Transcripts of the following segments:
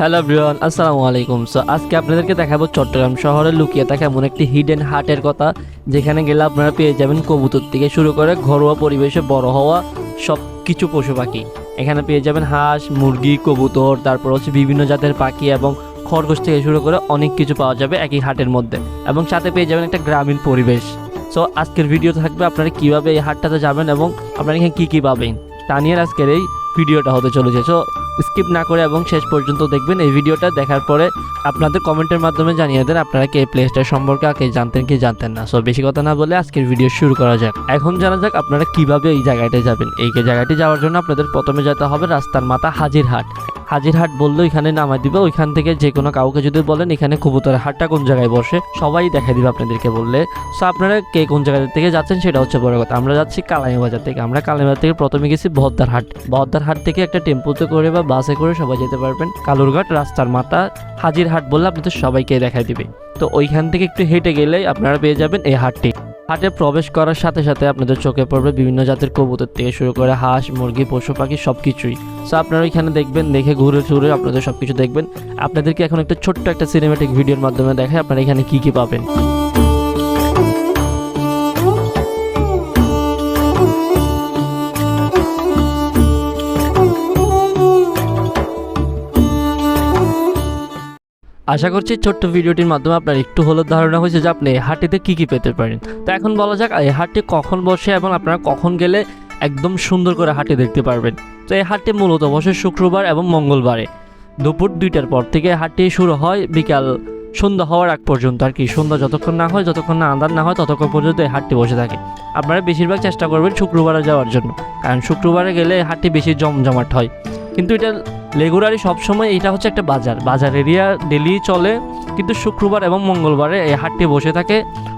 Hello everyone আসসালামু আলাইকুম। So আজকে আপনাদেরকে দেখাবো চট্টগ্রাম শহরে লুকিয়ে থাকা এমন একটি হিডেন হাটের কথা, যেখানে গেলে আপনারা পেয়ে যাবেন কবুতর থেকে শুরু করে ঘরোয়া পরিবেশে বড় হওয়া সব কিছু পশু পাখি। এখানে পেয়ে যাবেন হাঁস, মুরগি, কবুতর, তারপর হচ্ছে বিভিন্ন জাতের পাখি এবং খরগোশ থেকে শুরু করে অনেক কিছু পাওয়া যাবে একই হাটের মধ্যে। এবং সাথে পেয়ে যাবেন একটা গ্রামীণ পরিবেশ। সো আজকের ভিডিও থাকবে আপনারা কীভাবে এই হাটটাতে যাবেন এবং আপনারা এখানে কী কী পাবেন। তা নিয়ে আজকের এই ভিডিওটা হতে চলেছে। সো স্কিপ না করে এবং শেষ পর্যন্ত দেখবেন এই ভিডিওটা দেখার পরে আপনাদের কমেন্টের মাধ্যমে জানিয়ে দেন আপনারা কি এই প্লেসটার সম্পর্কে আগে জানতেন, কি জানতেন না। সো বেশি কথা না বলে আজকের ভিডিও শুরু করা যাক। এখন জানা যাক আপনারা কীভাবে এই জায়গাটায় যাবেন। এই জায়গাটি যাওয়ার জন্য আপনাদের প্রথমে যেতে হবে রাস্তার মাথা হাজিরহাট। হাজিরহাট বললে ওইখানে নামাই দিবে। ওইখান থেকে যে কোনো কাউকে যদি বলেন, এখানে কবুতরের হাটটা কোন জায়গায় বসে? সবাই দেখা দিবে আপনাদেরকে, বললে। সো আপনারা কে কোন জায়গা থেকে যাচ্ছেন সেটা হচ্ছে বড় কথা। আমরা যাচ্ছি কালাইয়া বাজার থেকে। আমরা কালাইয়া বাজার থেকে প্রথমে গেছি বহদ্দার হাট। বহদ্দার হাট থেকে একটা টেম্পুতে করে বা বাসে করে সবাই যেতে পারবেন। কালুরঘাট, রাস্তার মাথা, হাজিরহাট বললে আপনাদের সবাইকে দেখাই দিবে। তো ওইখান থেকে একটু হেঁটে গেলেই আপনারা পেয়ে যাবেন এই হাটটি। হাটে প্রবেশ করার সাথে সাথে আপনাদের চোখে পড়বে বিভিন্ন জাতের কবুতর থেকে শুরু করে হাঁস, মুরগি, পশু পাখি সব কিছুই সো আপনারা এখানে দেখবেন, দেখে ঘুরে ঘুরে আপনাদের সব কিছু দেখবেন। আপনাদেরকে এখন একটা ছোট্ট একটা সিনেমেটিক ভিডিওর মাধ্যমে দেখায় আপনারা এখানে কি কি পাবেন। আশা করছি ছোট্ট ভিডিওটির মাধ্যমে আপনার একটু হলেও ধারণা হয়েছে যে আপনি এই হাটটিতে কী কী পেতে পারেন। তো এখন বলা যাক, এই হাটটি কখন বসে এবং আপনারা কখন গেলে একদম সুন্দর করে হাটে দেখতে পারবেন। তো এই হাটটি মূলত বসে শুক্রবার এবং মঙ্গলবারে। দুপুর দুইটার পর থেকে হাটটি শুরু হয় বিকাল সন্ধ্যা হওয়ার আগ পর্যন্ত আর কি। সন্ধ্যা যতক্ষণ না হয়, যতক্ষণ না আন্দার না হয়, ততক্ষণ পর্যন্ত এই হাটটি বসে থাকে। আপনারা বেশিরভাগ চেষ্টা করবেন শুক্রবারে যাওয়ার জন্য। কারণ শুক্রবারে গেলে হাটটি বেশি জমজমাট হয়। কিন্তু এটা রেগুলারই সবসময় এটা হচ্ছে একটা বাজার। বাজার এরিয়া ডেলি চলে, কিন্তু শুক্রবার এবং মঙ্গলবারে এই হাটটি বসে থাকে।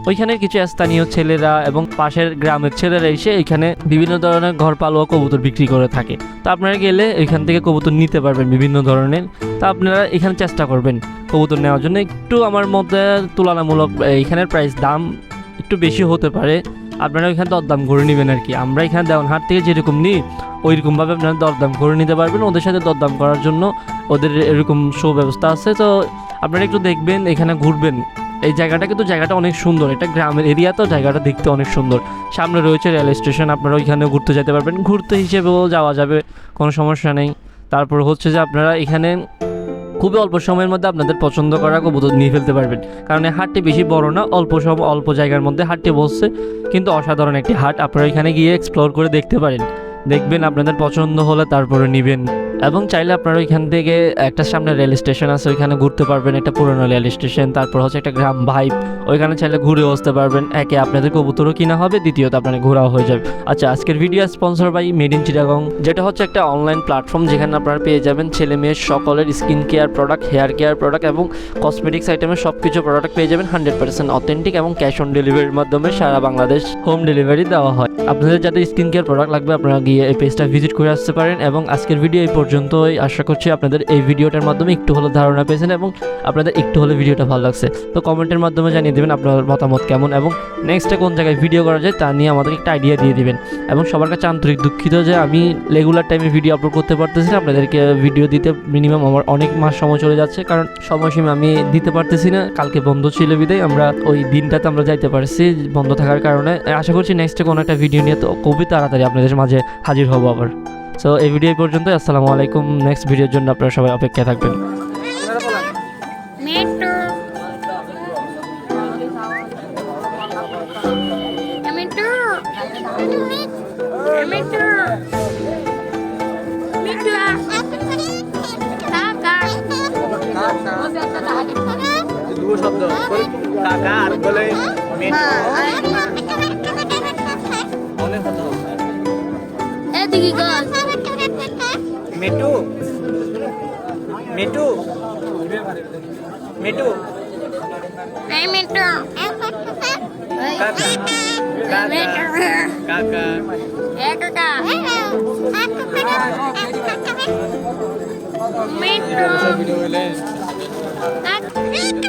ওইখানে কিছু স্থানীয় ছেলেরা এবং পাশের গ্রামের ছেলেরা এসে এখানে বিভিন্ন ধরনের ঘর পালোয়া কবুতর বিক্রি করে থাকে। তো আপনারা গেলে এখান থেকে কবুতর নিতে পারবেন বিভিন্ন ধরনের। তা আপনারা এখানে চেষ্টা করবেন কবুতর নেওয়ার জন্য। একটু আমার মধ্যে তুলনামূলক এখানের প্রাইস দাম একটু বেশি হতে পারে। আপনারা ওইখানে দরদাম করে নেবেন আর কি। আমরা এখানে দেওয়ানহাট থেকে যেরকম নিই, ওইরকমভাবে আপনারা দরদাম করে নিতে পারবেন। ওদের সাথে দরদাম করার জন্য ওদের এরকম শো ব্যবস্থা আছে। তো আপনারা একটু দেখবেন, এখানে ঘুরবেন। এই জায়গাটা কিন্তু জায়গাটা অনেক সুন্দর। এটা গ্রামের এরিয়া, তো জায়গাটা দেখতে অনেক সুন্দর। সামনে রয়েছে রেল স্টেশন, আপনারা ওইখানে ঘুরতে যেতে পারবেন। ঘুরতে হিসেবেও যাওয়া যাবে, কোনো সমস্যা নেই। তারপর হচ্ছে যে আপনারা এখানে খুবই অল্প সময়ের মধ্যে আপনাদের পছন্দ করা কবুতর নিয়ে ফেলতে পারবেন। কারণ এই হাটটি বেশি বড় না, অল্প সময় অল্প জায়গার মধ্যে হাটটি বসছে। কিন্তু অসাধারণ একটি হাট, আপনারা এখানে গিয়ে এক্সপ্লোর করে দেখতে পারেন। দেখবেন আপনাদের পছন্দ হলে তারপরে নেবেন। এবং চাইলে আপনারা ওইখান থেকে একটা সামনে রেল স্টেশন আছে, ওইখানে ঘুরতে পারবেন, একটা পুরনো রেল স্টেশন তারপর হচ্ছে একটা গ্রাম ভাইব ওইখানে চাইলে ঘুরে আসতে পারবেন। একে আপনাদের কবুতরও কিনা হবে, দ্বিতীয়ত আপনার ঘোরাও হয়ে যাবে। আচ্ছা আজকের video sponsor by made in Chittagong যেটা হচ্ছে একটা অনলাইন প্ল্যাটফর্ম যেখানে আপনারা পেয়ে যাবেন ছেলে মেয়ের সকলের skin care product hair care product এবং কসমেটিক্স আইটেমের সব কিছু প্রোডাক্ট পেয়ে যাবেন হান্ড্রেড পার্সেন্ট অথেন্টিক এবং ক্যাশ অন ডেলিভারির মাধ্যমে সারা বাংলাদেশ হোম ডেলিভারি দেওয়া হয়। আপনাদের যাদের স্কিন কেয়ার প্রোডাক্ট লাগবে, আপনারা গিয়ে এই পেজটা ভিজিট করে আসতে পারেন এবং আজকের ভিডিও এই পর্যন্তই আশা করছি আপনাদের এই ভিডিওটার মাধ্যমে একটু হলে ধারণা পেয়েছেন এবং আপনাদের একটু হলে ভিডিওটা ভালো লাগছে। তো কমেন্টের মাধ্যমে জানিয়ে দেবেন আপনার মতামত কেমন এবং নেক্সটে কোন জায়গায় ভিডিও করা যায় তা নিয়ে আমাদেরকে একটা আইডিয়া দিয়ে দিবেন। এবং সবার কাছে আন্তরিক দুঃখিত যে আমি রেগুলার টাইমে ভিডিও আপলোড করতে পারতেছি না, আপনাদেরকে ভিডিও দিতে মিনিমাম আমার অনেক মাস সময় চলে যাচ্ছে, কারণ সময়সীমা আমি দিতে পারতেছি না, কালকে বন্ধ ছিল বিদায়, আমরা ওই দিনটাতে আমরা যাইতে পারছি বন্ধ থাকার কারণে। আশা করছি নেক্সটে কোনো একটা ভিডিও নিয়ে তো খুবই তাড়াতাড়ি আপনাদের মাঝে হাজির হব আবার। সো এই ভিডিও পর্যন্ত আসসালামু আলাইকুম। নেক্সট ভিডিওর জন্য আপনারা সবাই অপেক্ষায় থাকবেন। শব্দ আর বলে অনেক এদিকে মেটু মিটু মিটু এই মিটু কাকা। কাকা। এ কাকা। মিটু কাকা।